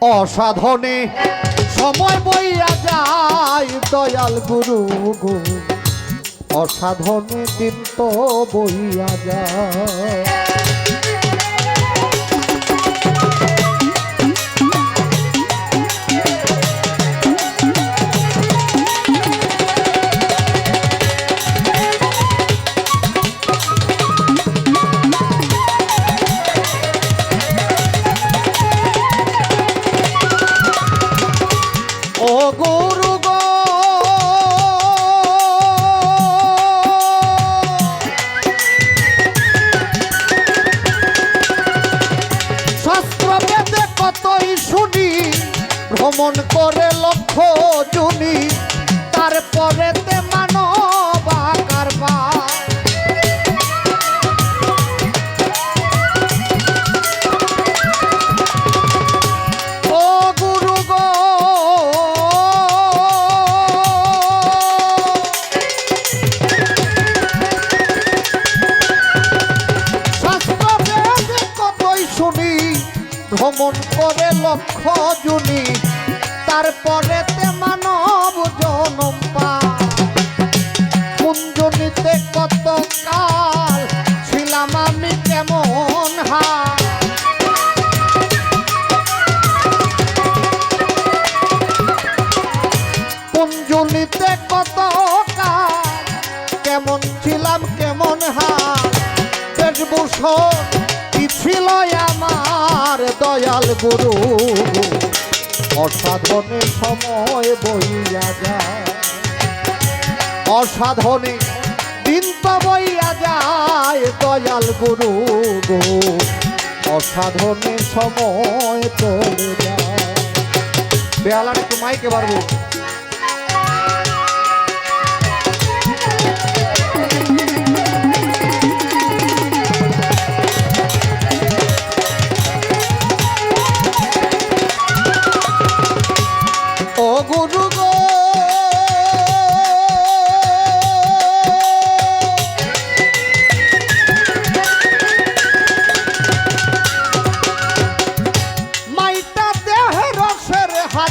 অসাধনে সময় বইয়া যায় দয়াল গুরু গো। অসাধনে দিন তো বইয়া যায়। কতই শুনি ভ্রমণ করে লক্ষ জুনি তারপরে মানব লক্ষ তারপরে তে মানব জনম কুঞ্জনিতে কত কাল ছিলাম আমি কেমন হায় কুঞ্জলিতে কত কাল কেমন ছিলাম কেমন হার। বেশভূষণ দয়াল গুরু। অসাধনে সময় বইয়া যায়। অসাধনে দিন তো বইয়া যায় দয়াল গুরু গো। অসাধনে সময় চলে যায়। বেহালার একটু মাইকে পারব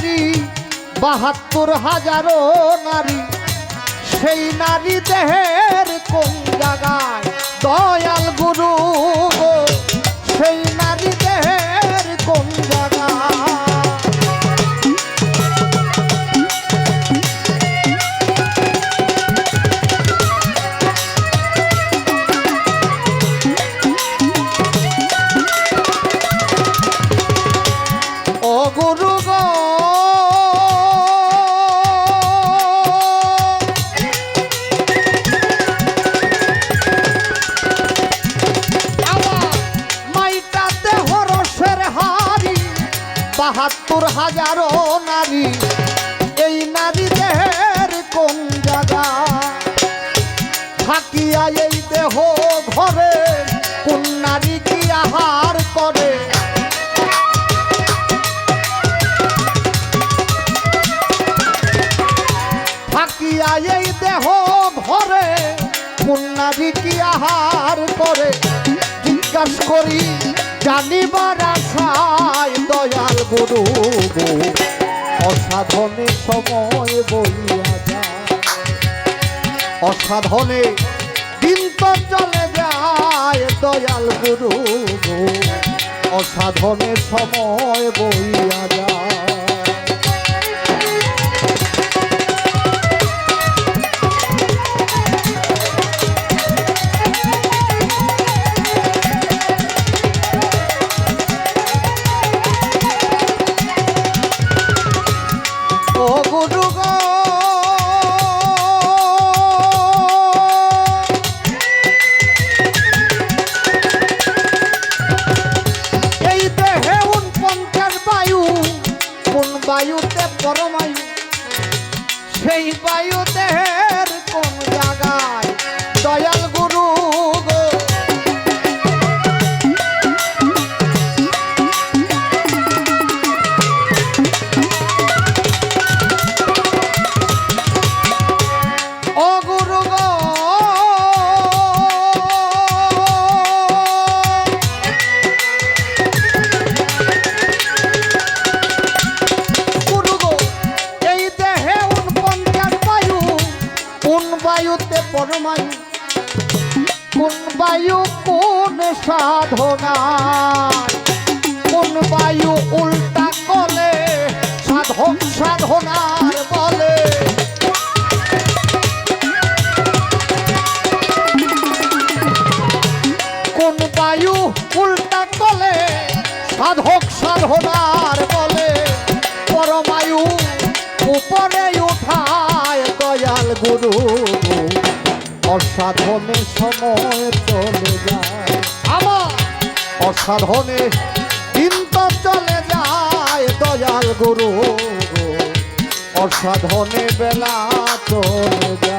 হারি বাহাত্তর হাজারো নারী। সেই নারী দেহের কোন জায়গায় দয়াল গুরু সেই বাহাত্তর হাজারো নারী। এই নারী দেহের কোন জায়গা? থাকিয়া এই দেহ ঘরে কোন নারী কি আহার করে? থাকিয়া এই দেহ ঘরে কন্যাদি কি আহার করে? জিজ্ঞাস করি, জানিবার আশায় অসাধনে সময় বইয়া যায় অসাধনে দিন তো চলে যায়, দয়াল গুরু অসাধনে সময় বইয়া যায় পরমায়ু সেই বায়ু দেহের কোন জায়গায় পরমায়ু কোন বায়ু কোন সাধনা? কোন বায়ু উল্টা কলে সাধন সাধনার বলে? গুরু অসাধনে সময় চলে যায়। আমার। অসাধনে কিন্তু চলে যায় দয়াল গুরু অসাধনে বেলা চলে যায়।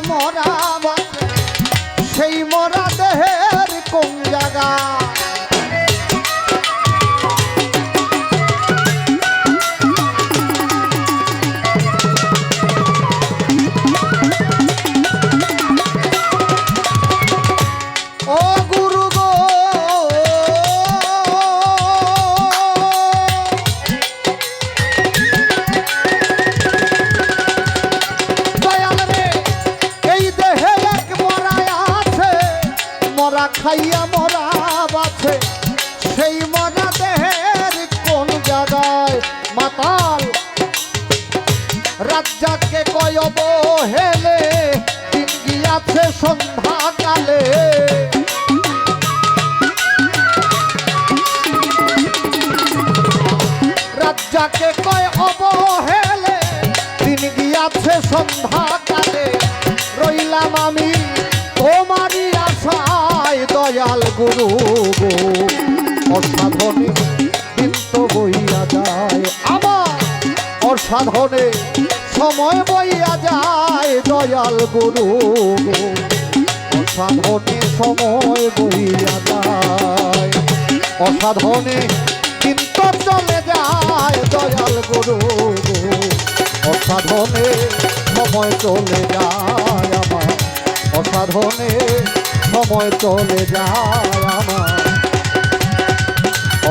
মরা সেই মরা খাইয়া মরা বাছে। সেই মরা দেহের কোন জায়গায় মাতাল? রাজ্জাকে কয়ব হেলে দিন গিয়াছে সন্ধ্যা কালে রাজ্জাকে কয় অবহেলে দিন গিয়াছে সন্ধ্যা গুরু গো অসাধনে কিন্তু বইয়া যায়। আমার অসাধনে সময় বইয়া যায়, দয়াল গুরু গো। অসাধনে সময় বইয়া যায়। অসাধনে কিন্তু চলে যায়, দয়াল গুরু অসাধনে সময় চলে যায় আমার। অসাধনে সময় চলে যায় আমার।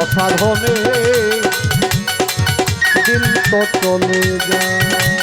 অসাধনে দিন তো চলে যায়।